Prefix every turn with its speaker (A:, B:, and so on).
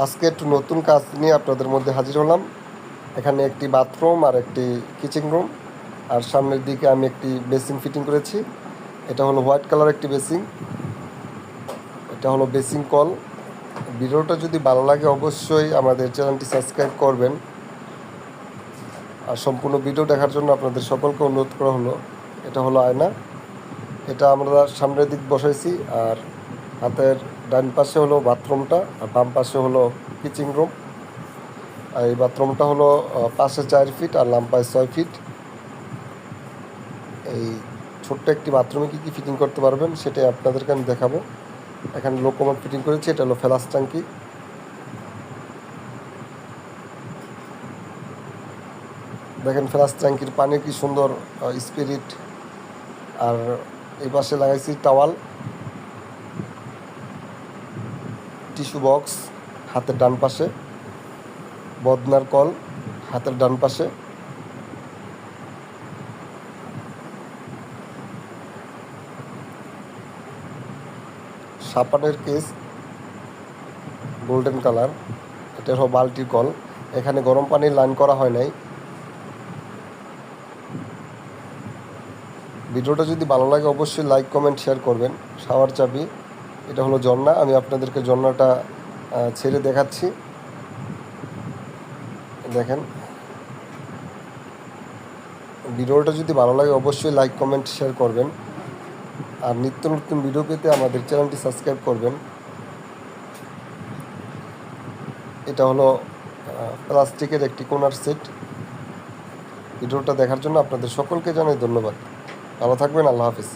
A: আজকে একটু নতুন কাজ নিয়ে আপনাদের মধ্যে হাজির হলাম। এখানে একটি বাথরুম আর একটি কিচেন রুম। আর সামনের দিকে আমি একটি বেসিং ফিটিং করেছি। এটা হলো হোয়াইট কালার একটি বেসিং এটা হলো বেসিং কল। ভিডিওটা যদি ভালো লাগে অবশ্যই আমাদের চ্যানেলটি সাবস্ক্রাইব করবেন। আর সম্পূর্ণ ভিডিও দেখার জন্য আপনাদের সকলকে অনুরোধ করা হলো। এটা হলো আয়না। এটা আমরা সামনের দিক বসাইছি। আর হাতের ডান পাশে হলো বাথরুমটা আর বাম পাশে হলো কিচেন রুম। আর এই বাথরুমটা হলো পাশে চার ফিট আর লাম্পায় ছয় ফিট। এই ছোট্ট একটি বাথরুমে কী কী ফিটিং করতে পারবেন সেটাই আপনাদেরকে আমি দেখাবো। এখানে লোকোমোট ফিটিং করেছি, এটা হলো ফেলাস ট্যাঙ্কি দেখেন ফেলাস ট্যাঙ্কির পানি কি সুন্দর স্পিরিট। আর এই পাশে লাগাইছি টাওয়াল। টিস্যু বক্স হাতের ডান পাশে, বদনার কল হাতের ডান পাশে। সাপানের কেস, গোল্ডেন কালার, এটা হলো বালতির কল। এখানে গরম পানির লাইন করা হয় নাই। ভিডিওটা যদি ভালো লাগে, অবশ্যই লাইক, কমেন্ট, শেয়ার করবেন। শাওয়ার চাবি। এটা হলো ঝর্ণা। আমি আপনাদেরকে ঝর্ণাটা ছেড়ে দেখাচ্ছি। দেখেন। ভিডিওটা যদি ভালো লাগে, অবশ্যই লাইক, কমেন্ট, শেয়ার করবেন। আর নিত্য নতুন ভিডিও পেতে আমাদের চ্যানেলটি সাবস্ক্রাইব করবেন। এটা হলো প্লাস্টিকের একটি কোনার সেট। ভিডিওটা দেখার জন্য আপনাদের সকলকে জানাই ধন্যবাদ। ভালো থাকবেন, আল্লাহ হাফিজ।